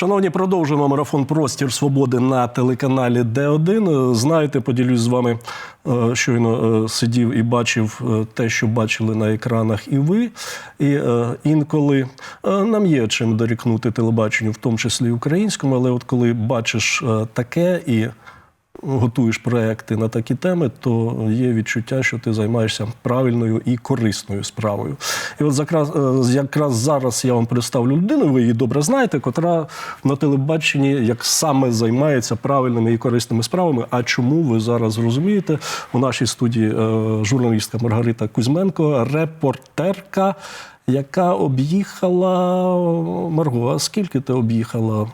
Шановні, продовжуємо марафон Простір свободи на телеканалі Д1. Знаєте, поділюсь з вами. е, Щойно е, сидів і бачив е, те, що бачили на екранах, і ви. І е, інколи е, нам є чим дорікнути телебаченню, в тому числі і українському, але от коли бачиш е, таке і готуєш проекти на такі теми, то є відчуття, що ти займаєшся правильною і корисною справою. І от якраз, е, якраз зараз я вам представлю людину, ви її добре знаєте, котра на телебаченні як саме займається правильними і корисними справами. А чому ви зараз розумієте? У нашій студії е, журналістка Маргарита Кузьменко, репортерка, яка об'їхала Марго. А скільки ти об'їхала?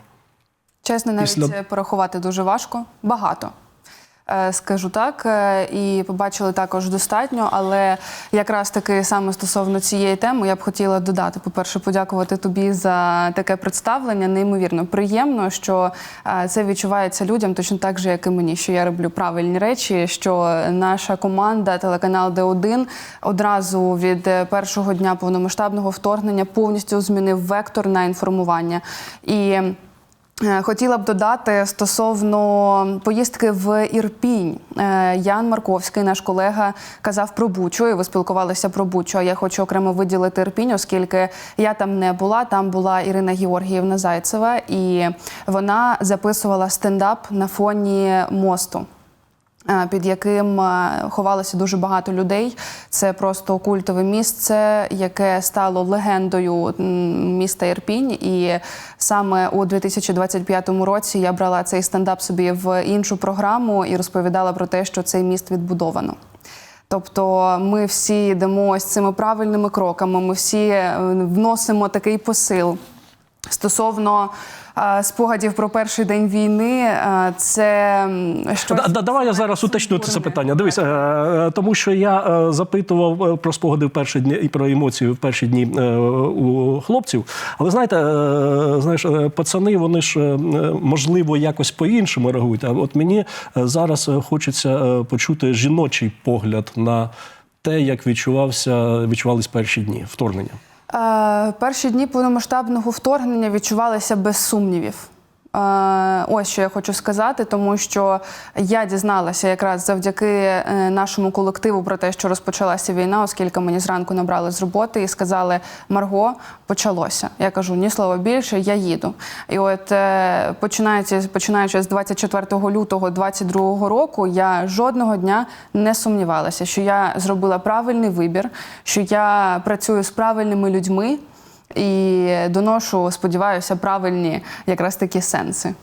Чесно, навіть Після- порахувати дуже важко. Багато. Е, Скажу так, Е, і побачили також достатньо, але якраз таки саме стосовно цієї теми я б хотіла додати. По-перше, подякувати тобі за таке представлення. Неймовірно приємно, що е, це відчувається людям точно так же, як і мені, що я роблю правильні речі. Що наша команда, телеканал Д1 одразу від е, першого дня повномасштабного вторгнення повністю змінив вектор на інформування. І Е, Хотіла б додати стосовно поїздки в Ірпінь. Е, Ян Марковський, наш колега, казав про Бучу, і ви спілкувалися про Бучу. А я хочу окремо виділити Ірпінь, оскільки я там не була. Там була Ірина Георгіївна Зайцева, і вона записувала стендап на фоні мосту. Е, Під яким е, ховалося дуже багато людей. Це просто культове місце, яке стало легендою міста Ірпінь. І саме у 2025 році я брала цей стендап собі в іншу програму і розповідала про те, що цей міст відбудовано. Тобто ми всі йдемо ось цими правильними кроками, ми всі е, вносимо такий посил. Стосовно е, спогадів про перший день війни, е, це щось... Да, да, давай я зараз уточню це питання. Дивись, е, е, тому що я е, запитував про спогади в перші дні і про емоції в перші дні е, у хлопців. Але знаєте, е, знаєш, пацани, вони ж можливо якось по-іншому реагують. А от мені зараз хочеться почути жіночий погляд на те, як відчувався, відчувались перші дні вторгнення. Е, перші дні повномасштабного вторгнення відчувалися без сумнівів. Ось що я хочу сказати, тому що я дізналася якраз завдяки е, нашому колективу про те, що розпочалася війна, оскільки мені зранку набрали з роботи і сказали: Марго, почалося. Я кажу, ні слова більше, я їду. І от е, починаючи, починаючи з 24 лютого 2022 року, я жодного дня не сумнівалася, що я зробила правильний вибір, що я працюю з правильними людьми і доношу, сподіваюся, правильні якраз такі сенси.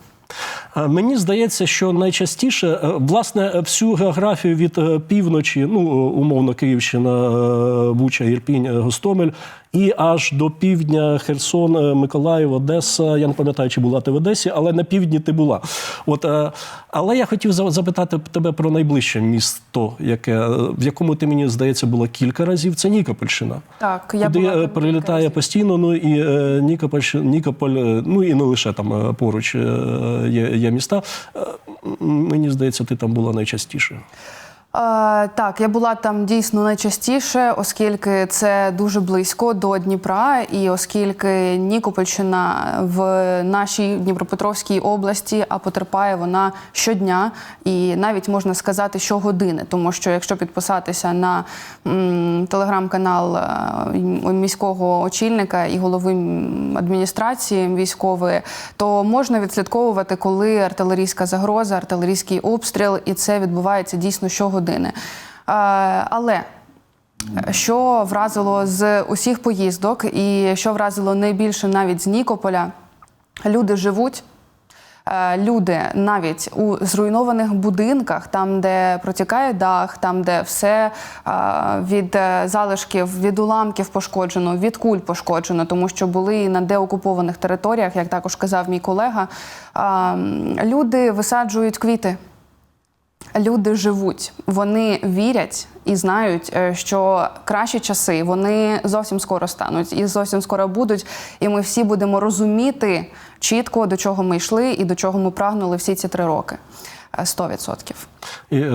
Е, Мені здається, що найчастіше е, власне всю географію від е, півночі, ну умовно Київщина, Буча, Ірпінь, Гостомель, і аж до півдня Херсон, Миколаїв, Одеса. Я не пам'ятаю, чи була ти в Одесі, але на півдні ти була. От, але я хотів запитати тебе про найближче місто, яке в якому ти мені здається було кілька разів. Це Нікопольщина. Так, я Куди була е, прилітає постійно. Ну і Нікополь, Нікополь, ну і не лише там поруч є, є міста. Е, Мені здається, ти там була найчастіше. Так, я була там дійсно найчастіше, оскільки це дуже близько до Дніпра, і оскільки Нікопольщина в нашій Дніпропетровській області, а потерпає вона щодня, і навіть можна сказати щогодини, тому що якщо підписатися на телеграм-канал е, міського очільника і голови адміністрації військової, то можна відслідковувати, коли артилерійська загроза, артилерійський обстріл, і це відбувається дійсно щогодини. Е, Але що вразило з усіх поїздок, і що вразило найбільше навіть з Нікополя, люди живуть. Е, Люди навіть у зруйнованих будинках, там, де протікає дах, там, де все е, від залишків, від уламків пошкоджено, від куль пошкоджено, тому що були і на деокупованих територіях, як також казав мій колега, е, люди висаджують квіти. Люди живуть, вони вірять і знають, е, що кращі часи вони зовсім скоро стануть і зовсім скоро будуть. І ми всі будемо розуміти чітко, до чого ми йшли і до чого ми прагнули всі ці три роки. Е, 100%. І, е,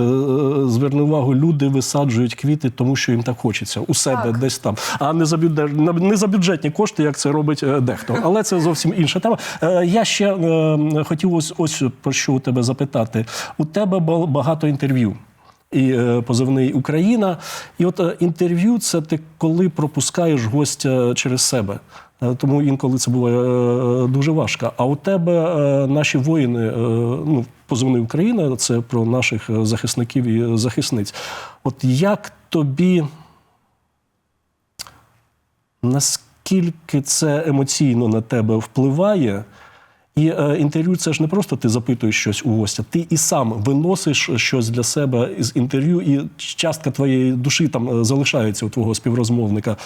зверни увагу, люди висаджують квіти, тому що їм так хочеться у себе Так. десь там, а не за бюджет, не за бюджетні кошти, як це робить е, дехто. Але це зовсім інша тема. Е, Я ще е, хотів ось ось про що у тебе запитати. У тебе ба- багато інтерв'ю. І позивний Україна. І от інтерв'ю це ти коли пропускаєш гостя через себе. Е, Тому інколи це буває е, дуже важко. А у тебе е, наші воїни, е, ну, позивний Україна, це про наших е, захисників і захисниць. От як тобі, наскільки це емоційно на тебе впливає? І е, інтерв'ю це ж не просто ти запитуєш щось у гостя, ти і сам виносиш щось для себе з інтерв'ю, і частка твоєї душі там е, залишається у твого співрозмовника.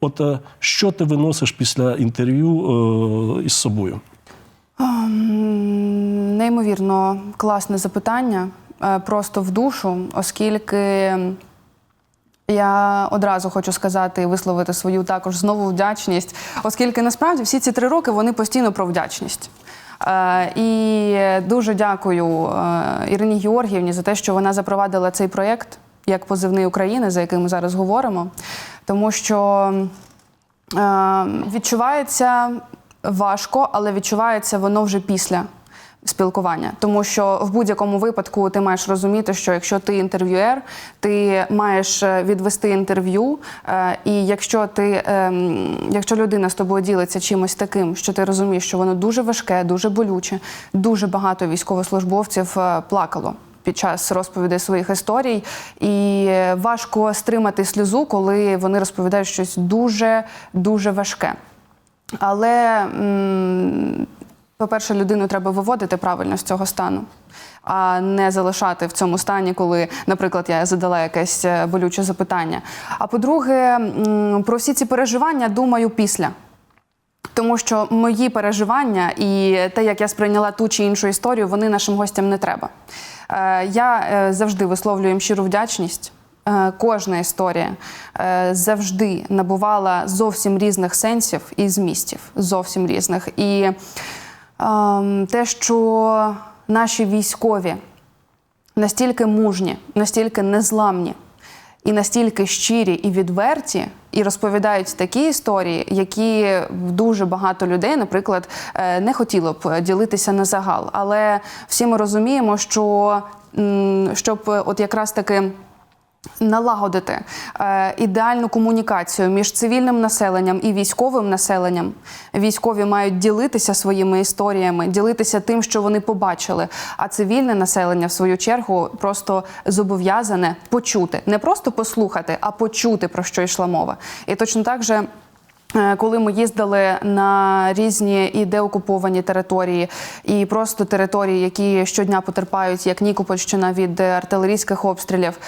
От е, що ти виносиш після інтерв'ю е, із собою? Неймовірно класне запитання, е, просто в душу, оскільки я одразу хочу сказати і висловити свою також знову вдячність, оскільки насправді всі ці три роки вони постійно про вдячність. І дуже дякую Ірині Георгіївні за те, що вона запровадила цей проєкт як позивний України, за яким ми зараз говоримо, тому що Е, відчувається важко, але відчувається воно вже після спілкування. Тому що в будь-якому випадку ти маєш розуміти, що якщо ти інтерв'юер, ти маєш е, відвести інтерв'ю. е, І якщо ти, ем, якщо людина з тобою ділиться чимось таким, що ти розумієш, що воно дуже важке, дуже болюче, дуже багато військовослужбовців е, плакало під час розповідей своїх історій, і важко стримати сльозу, коли вони розповідають щось дуже дуже важке. Але, по-перше, людину треба виводити правильно з цього стану, а не залишати в цьому стані, коли, наприклад, я задала якесь е, болюче запитання. А по-друге, про всі ці переживання думаю після. Тому що мої переживання і те, як я сприйняла ту чи іншу історію, вони нашим гостям не треба. Е, Я е, завжди висловлюю їм щиру вдячність. Е, Кожна історія завжди набувала зовсім різних сенсів і змістів, зовсім різних. І ем, те, що наші військові настільки мужні, настільки незламні і настільки щирі і відверті, і розповідають такі історії, які дуже багато людей, наприклад, е, не хотіло б ділитися на загал. Але всі ми розуміємо, що щоб е, от якраз таки. Налагодити е, ідеальну комунікацію між цивільним населенням і військовим населенням. Військові мають ділитися своїми історіями, ділитися тим, що вони побачили. А цивільне населення, в свою чергу, просто зобов'язане почути, не просто послухати, а почути про що йшла мова. І точно так же. Е, Коли ми їздили на різні і деокуповані території, і просто території, які щодня потерпають, як Нікопольщина від артилерійських обстрілів,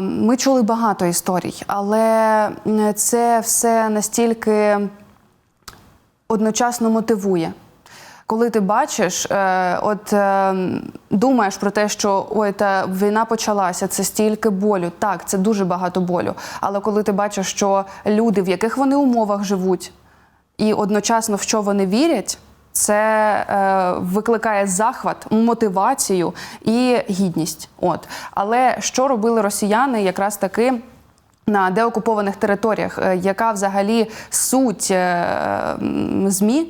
ми чули багато історій, але це все настільки одночасно мотивує. Коли ти бачиш, е, от е, думаєш про те, що ой, та війна почалася, це стільки болю. Так, це дуже багато болю. Але коли ти бачиш, що люди, в яких вони умовах живуть, і одночасно в що вони вірять, це е, викликає захват, мотивацію і гідність. От але що робили росіяни, якраз таки. На деокупованих територіях, Е, яка взагалі суть е, ЗМІ,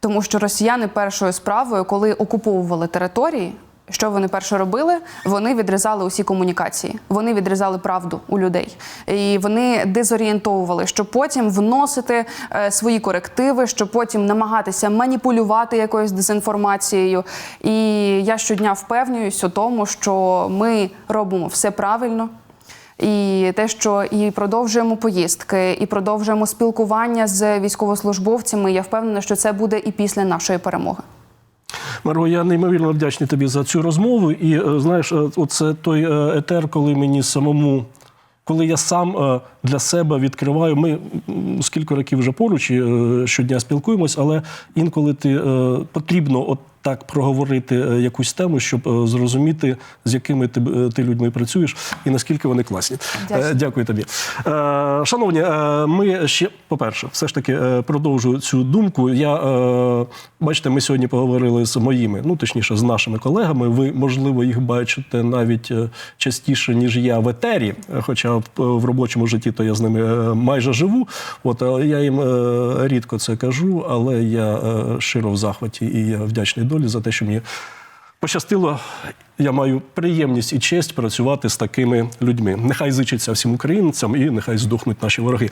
тому що росіяни першою справою, коли окуповували території, що вони перше робили? Вони відрізали усі комунікації, вони відрізали правду у людей, і вони дезорієнтовували, щоб потім вносити е, свої корективи, щоб потім намагатися маніпулювати якоюсь дезінформацією. І я щодня впевнююсь у тому, що ми робимо все правильно. І те, що і продовжуємо поїздки, і продовжуємо спілкування з військовослужбовцями. Я впевнена, що це буде і після нашої перемоги. Марго, я неймовірно вдячний тобі за цю розмову. І е, знаєш, е, оце той е, етер, коли мені самому. Коли я сам для себе відкриваю, ми скільки років вже поруч і, е, щодня спілкуємось, але інколи ти е, потрібно от так проговорити е, якусь тему, щоб е, зрозуміти, з якими ти, е, ти людьми працюєш і наскільки вони класні. Дякую. Е, Дякую тобі. Е, Шановні, е, ми ще, по-перше, все ж таки е, продовжую цю думку. Я е, бачите, ми сьогодні поговорили з моїми, ну точніше, з нашими колегами. Ви, можливо, їх бачите навіть е, частіше, ніж я в етері, е, хоча в, в робочому житті то я з ними е, майже живу. От я їм е, рідко це кажу, але я широ щиро в захваті і я вдячний долі за те, що мені пощастило. Я маю приємність і честь працювати з такими людьми. Нехай зичиться всім українцям і нехай здохнуть наші вороги.